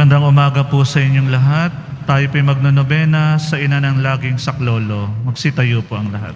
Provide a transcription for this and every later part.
Magandang umaga po sa inyong lahat. Tayo po'y magnonobena sa ina ng laging saklolo. Magsitayo po ang lahat.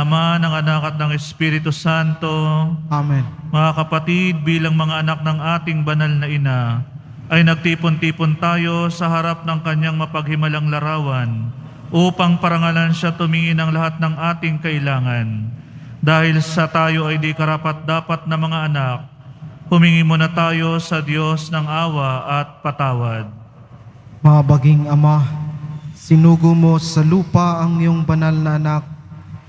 Ama, ng Anak at ng Espiritu Santo, Amen. mga kapatid, bilang mga anak ng ating banal na ina, ay nagtipon-tipon tayo sa harap ng kanyang mapaghimalang larawan upang parangalan siya tumingin ng lahat ng ating kailangan. Dahil sa tayo ay di karapat dapat na mga anak, humingi muna tayo sa Diyos ng awa at patawad. Mabaging Ama, sinugo mo sa lupa ang iyong banal na anak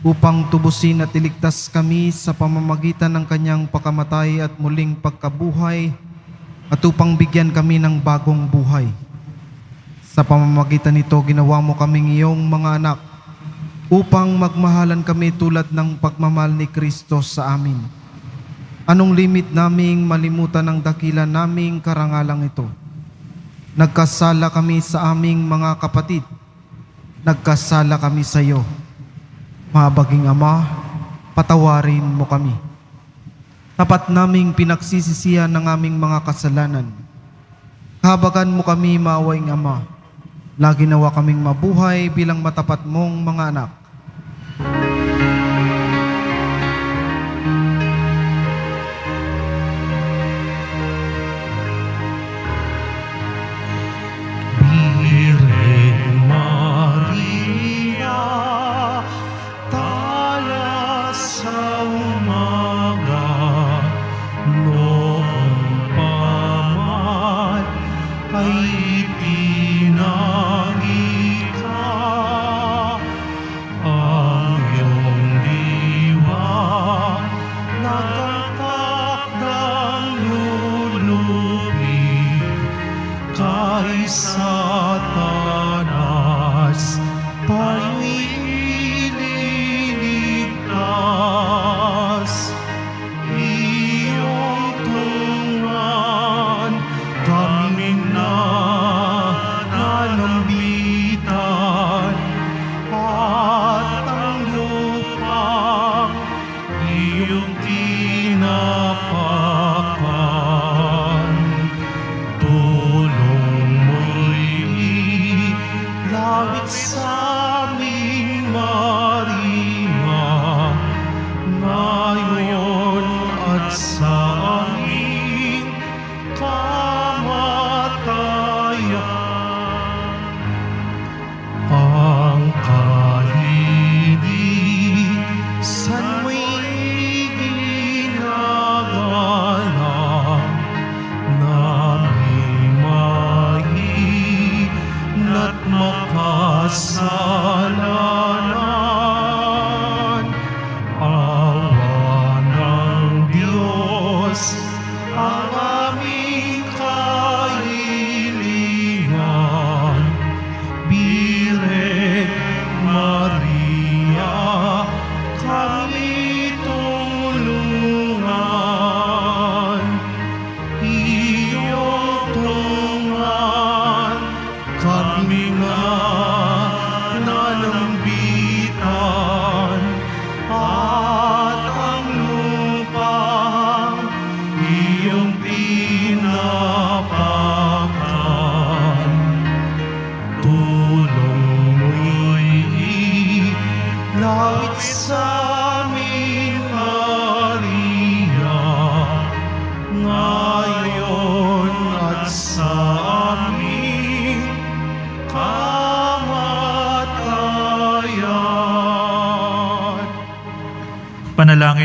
upang tubusin at iligtas kami sa pamamagitan ng kanyang pakamatay at muling pagkabuhay at upang bigyan kami ng bagong buhay. Sa pamamagitan nito, ginawa mo kaming iyong mga anak upang magmahalan kami tulad ng pagmamahal ni Kristo sa amin. Anong limit naming malimutan ang dakila naming karangalang ito? Nagkasala kami sa aming mga kapatid. Nagkasala kami sa iyo. Mabaging Ama, patawarin mo kami. Tapat naming pinagsisisihan ng aming mga kasalanan. Habagan mo kami, maawing Ama. Lagi nawa kaming mabuhay bilang matapat mong mga anak.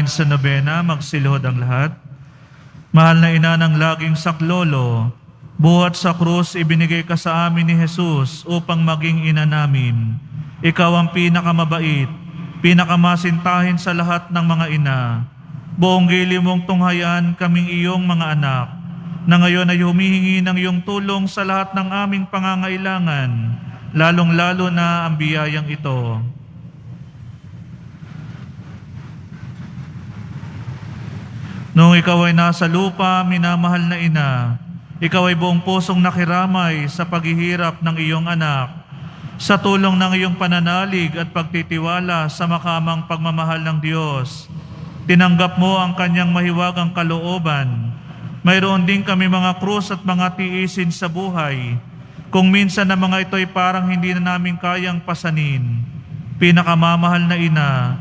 Panalangin sa nobena, magsilhod ang lahat. Mahal na ina ng laging saklolo, buhat sa krus ibinigay ka sa amin ni Jesus upang maging ina namin. Ikaw ang pinakamabait, pinakamasintahin sa lahat ng mga ina. Buong gili mong tunghayan kaming iyong mga anak, na ngayon ay humihingi ng iyong tulong sa lahat ng aming pangangailangan, lalong-lalo na ang biyayang ito. Noong ikaw ay nasa lupa, minamahal na ina, ikaw ay buong pusong nakiramay sa paghihirap ng iyong anak, sa tulong ng iyong pananalig at pagtitiwala sa makamang pagmamahal ng Diyos. Tinanggap mo ang kanyang mahiwagang kalooban. Mayroon din kami mga krus at mga tiisin sa buhay. Kung minsan na mga ito ay parang hindi na namin kayang pasanin. Pinakamamahal na ina,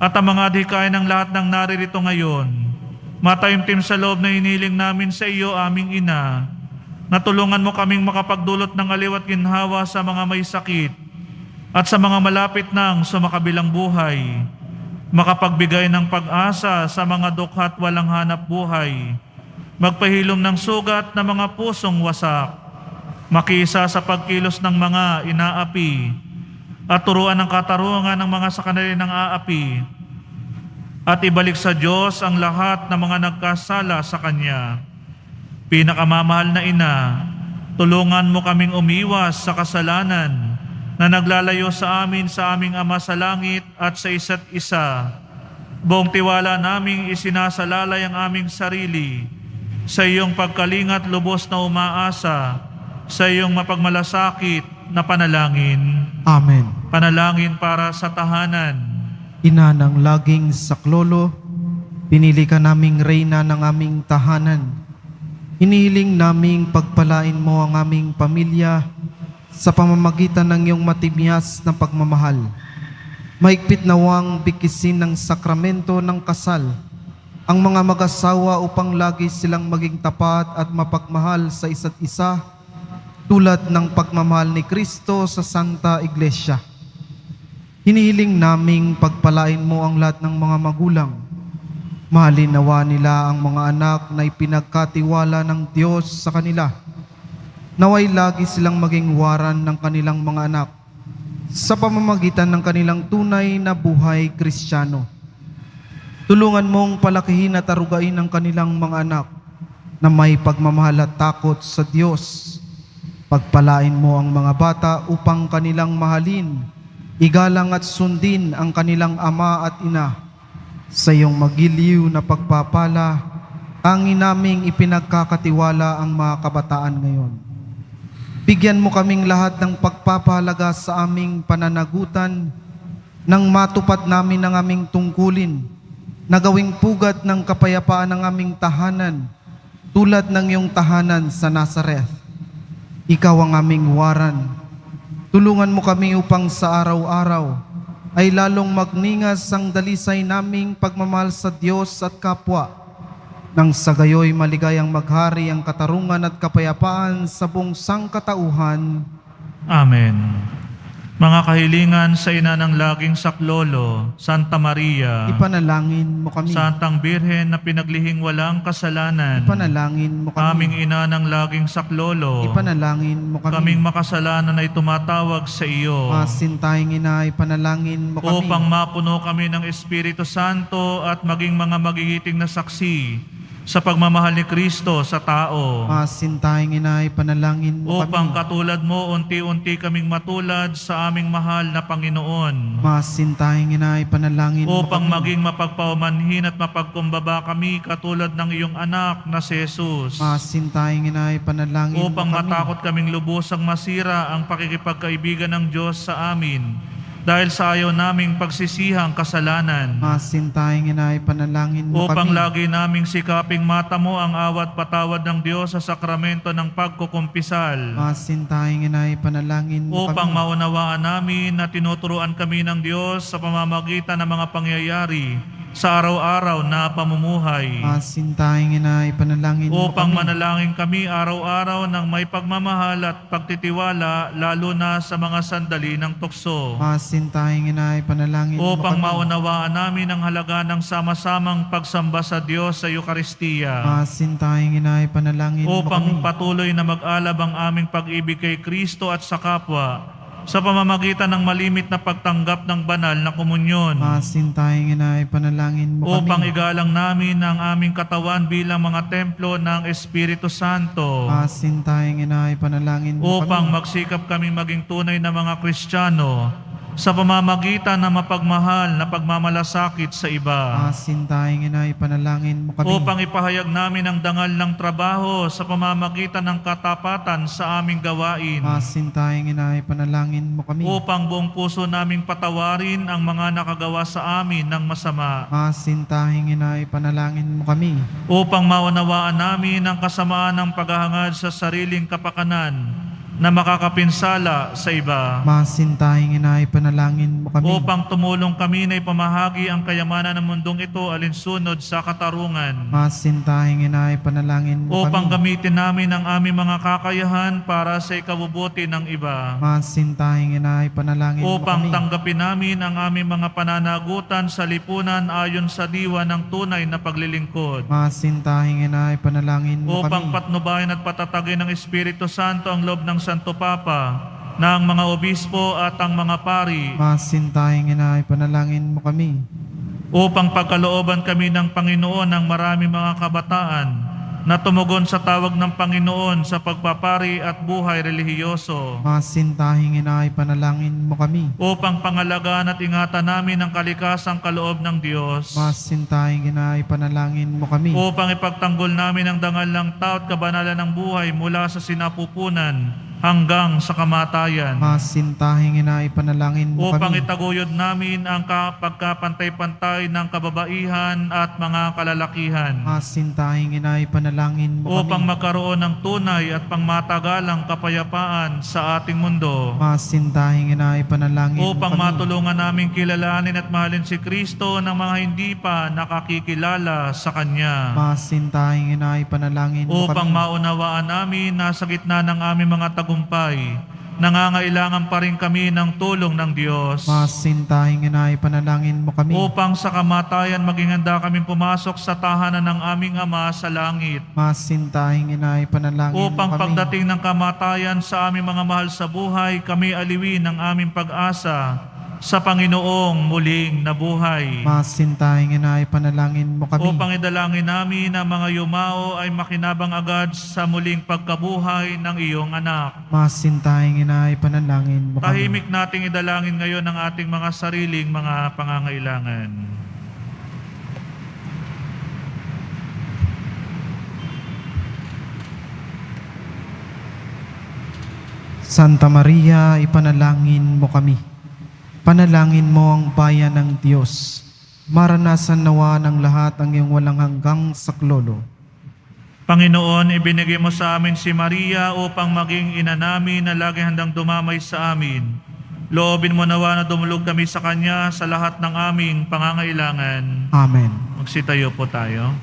at ang mga adhikain ng lahat ng naririto ngayon. Matayimtim sa loob na hiniling namin sa iyo, aming ina, Natulungan mo kaming makapagdulot ng aliw at ginhawa sa mga may sakit at sa mga malapit ng sumakabilang buhay. Makapagbigay ng pag-asa sa mga dukhat walang hanap buhay. Magpahilom ng sugat na mga pusong wasak. Makisa sa pagkilos ng mga inaapi at turuan ng katarungan ng mga sa ng aapi at ibalik sa Diyos ang lahat ng mga nagkasala sa Kanya. Pinakamamahal na ina, tulungan mo kaming umiwas sa kasalanan na naglalayo sa amin sa aming Ama sa langit at sa isa't isa. Buong tiwala naming isinasalalay ang aming sarili sa iyong pagkalingat lubos na umaasa sa iyong mapagmalasakit na panalangin. Amen. Panalangin para sa tahanan. Ina ng laging saklolo, pinili ka naming reyna ng aming tahanan. Hinihiling naming pagpalain mo ang aming pamilya sa pamamagitan ng iyong matibiyas na pagmamahal. Mahigpit nawang bikisin ng sakramento ng kasal ang mga mag-asawa upang lagi silang maging tapat at mapagmahal sa isa't isa tulad ng pagmamahal ni Kristo sa Santa Iglesia. Hinihiling naming pagpalain mo ang lahat ng mga magulang. Mahalin nawa nila ang mga anak na ipinagkatiwala ng Diyos sa kanila. Naway lagi silang maging waran ng kanilang mga anak sa pamamagitan ng kanilang tunay na buhay kristyano. Tulungan mong palakihin at arugain ang kanilang mga anak na may pagmamahal at takot sa Diyos. Pagpalain mo ang mga bata upang kanilang mahalin, igalang at sundin ang kanilang ama at ina. Sa iyong magiliw na pagpapala, tangi naming ipinagkakatiwala ang mga kabataan ngayon. Bigyan mo kaming lahat ng pagpapahalaga sa aming pananagutan nang matupad namin ang aming tungkulin na gawing pugat ng kapayapaan ng aming tahanan tulad ng iyong tahanan sa Nazareth. Ikaw ang aming waran. Tulungan mo kami upang sa araw-araw ay lalong magningas ang dalisay naming pagmamahal sa Diyos at kapwa nang sa gayoy maligayang maghari ang katarungan at kapayapaan sa buong sangkatauhan. Amen. Mga kahilingan sa ina ng laging saklolo, Santa Maria, Ipanalangin mo kami. Santang Birhen na pinaglihing walang kasalanan, Ipanalangin mo kami. kaming ina ng laging saklolo, Ipanalangin mo kami. kaming makasalanan ay tumatawag sa iyo, Masintahing ina, ipanalangin mo kami. upang mapuno kami ng Espiritu Santo at maging mga magigiting na saksi sa pagmamahal ni Kristo sa tao. Masintahing ina, ipanalangin mo Upang kami. katulad mo, unti-unti kaming matulad sa aming mahal na Panginoon. Masintahing ina, ipanalangin mo Upang kami. maging mapagpaumanhin at mapagkumbaba kami katulad ng iyong anak na si Jesus. Masintahing ina, ipanalangin Upang mo kami. matakot kaming lubusang masira ang pakikipagkaibigan ng Diyos sa amin dahil sa ayaw naming pagsisihang kasalanan. Masintahing ina, ipanalangin mo Upang kami. lagi naming sikaping mata mo ang awat patawad ng Diyos sa sakramento ng pagkukumpisal. Masintahing ina, ipanalangin mo upang kami. maunawaan namin na tinuturuan kami ng Diyos sa pamamagitan ng mga pangyayari sa araw-araw na pamumuhay. Masintahing ina, ipanalangin mo Upang kami. manalangin kami araw-araw ng may pagmamahal at pagtitiwala lalo na sa mga sandali ng tukso. Masintahing ina, ipanalangin mo Upang kami. maunawaan namin ang halaga ng sama-samang pagsamba sa Diyos sa Eucharistia. Masintahing ina, ipanalangin mo upang kami. patuloy na mag-alab ang aming pag-ibig kay Kristo at sa kapwa sa pamamagitan ng malimit na pagtanggap ng banal na komunyon Masintahing ina, ipanalangin mo upang kami. igalang namin ang aming katawan bilang mga templo ng Espiritu Santo Masintahing ina, ipanalangin mo upang kami. magsikap kaming maging tunay na mga Kristiyano sa pamamagitan ng mapagmahal na pagmamalasakit sa iba Masintahing ina, ipanalangin mo kami. upang ipahayag namin ang dangal ng trabaho sa pamamagitan ng katapatan sa aming gawain Masintahing ina, ipanalangin mo kami. upang buong puso naming patawarin ang mga nakagawa sa amin ng masama Masintahing ina, ipanalangin mo kami. upang maunawaan namin ang kasamaan ng paghahangad sa sariling kapakanan na makakapinsala sa iba Masintahing ina, ipanalangin mo kami. upang tumulong kami na ipamahagi ang kayamanan ng mundong ito alinsunod sa katarungan Masintahing ina, ipanalangin mo upang kami. gamitin namin ang aming mga kakayahan para sa ikabubuti ng iba Masintahing ina, ipanalangin mo upang kami. tanggapin namin ang aming mga pananagutan sa lipunan ayon sa diwa ng tunay na paglilingkod. Masintahing ina, ipanalangin mo Upang kami. patnubayan at patatagin ng Espiritu Santo ang loob ng Santo Papa, ng mga obispo at ang mga pari, Masintahing ina, ipanalangin mo kami. upang pagkalooban kami ng Panginoon ng marami mga kabataan na tumugon sa tawag ng Panginoon sa pagpapari at buhay relihiyoso. Masintahing ina, ipanalangin mo kami. upang pangalagaan at ingatan namin ang kalikasang kaloob ng Diyos, Masintahing ina, ipanalangin mo kami. upang ipagtanggol namin ang dangal ng tao at kabanalan ng buhay mula sa sinapupunan hanggang sa kamatayan, Masintahing ina, ipanalangin mo upang kami. itaguyod namin ang ka- pagkapantay-pantay ng kababaihan at mga kalalakihan, Masintahing ina, ipanalangin mo upang kami. magkaroon ng tunay at pangmatagalang kapayapaan sa ating mundo. Masintahing ina, ipanalangin mo upang kami. matulungan namin kilalanin at mahalin si Kristo ng mga hindi pa nakakikilala sa Kanya. Masintahing ina, ipanalangin mo Upang kami. maunawaan namin na sa gitna ng aming mga tagumpay, nangangailangan pa rin kami ng tulong ng Diyos. Masintahing ina, ipanalangin mo kami. Upang sa kamatayan maging handa kaming pumasok sa tahanan ng aming Ama sa langit. Masintahing ina, ipanalangin Upang mo kami. pagdating ng kamatayan sa aming mga mahal sa buhay, kami aliwin ng aming pag-asa sa Panginoong muling nabuhay. Masintahing ina, ipanalangin mo kami. Upang idalangin namin na mga yumao ay makinabang agad sa muling pagkabuhay ng iyong anak. Masintahing ina, ipanalangin mo kami. Tahimik nating idalangin ngayon ang ating mga sariling mga pangangailangan. Santa Maria, ipanalangin mo kami. Panalangin mo ang bayan ng Diyos. Maranasan nawa ng lahat ang iyong walang hanggang saklolo. Panginoon, ibinigay mo sa amin si Maria upang maging ina namin na laging handang dumamay sa amin. Loobin mo nawa na dumulog kami sa Kanya sa lahat ng aming pangangailangan. Amen. Magsitayo po tayo.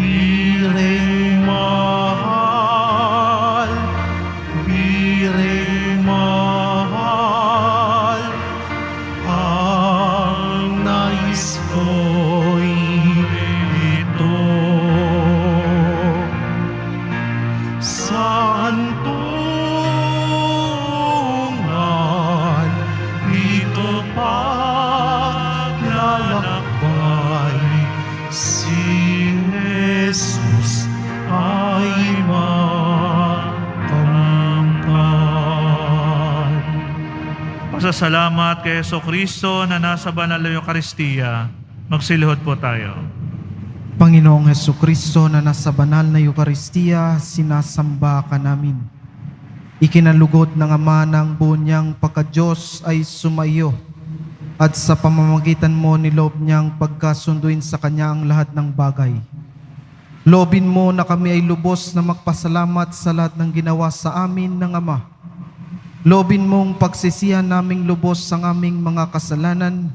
Feeling. Pasasalamat kay Yeso Kristo na nasa banal na Eucharistia. Magsilihod po tayo. Panginoong Heso Kristo na nasa banal na Eukaristiya, sinasamba ka namin. Ikinalugod ng Ama ng buo niyang pagka-Diyos ay sumaiyo at sa pamamagitan mo niloob niyang pagkasunduin sa Kanya ang lahat ng bagay. Loobin mo na kami ay lubos na magpasalamat sa lahat ng ginawa sa amin ng Ama. Loobin mong pagsisihan naming lubos ang aming mga kasalanan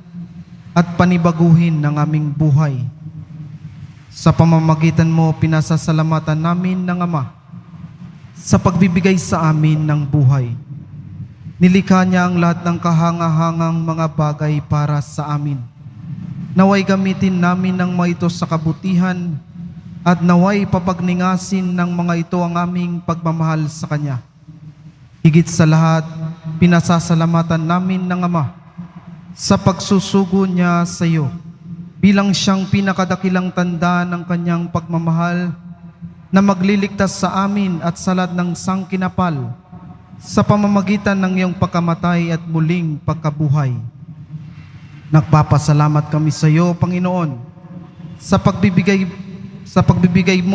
at panibaguhin ng aming buhay. Sa pamamagitan mo, pinasasalamatan namin ng Ama sa pagbibigay sa amin ng buhay. Nilikha niya ang lahat ng kahangahangang mga bagay para sa amin. Naway gamitin namin ng mga ito sa kabutihan at naway papagningasin ng mga ito ang aming pagmamahal sa Kanya. Higit sa lahat, pinasasalamatan namin ng Ama sa pagsusugo niya sa iyo bilang siyang pinakadakilang tanda ng kanyang pagmamahal na magliligtas sa amin at sa lahat ng sangkinapal sa pamamagitan ng iyong pagkamatay at muling pagkabuhay. Nagpapasalamat kami sa iyo, Panginoon, sa pagbibigay sa pagbibigay mo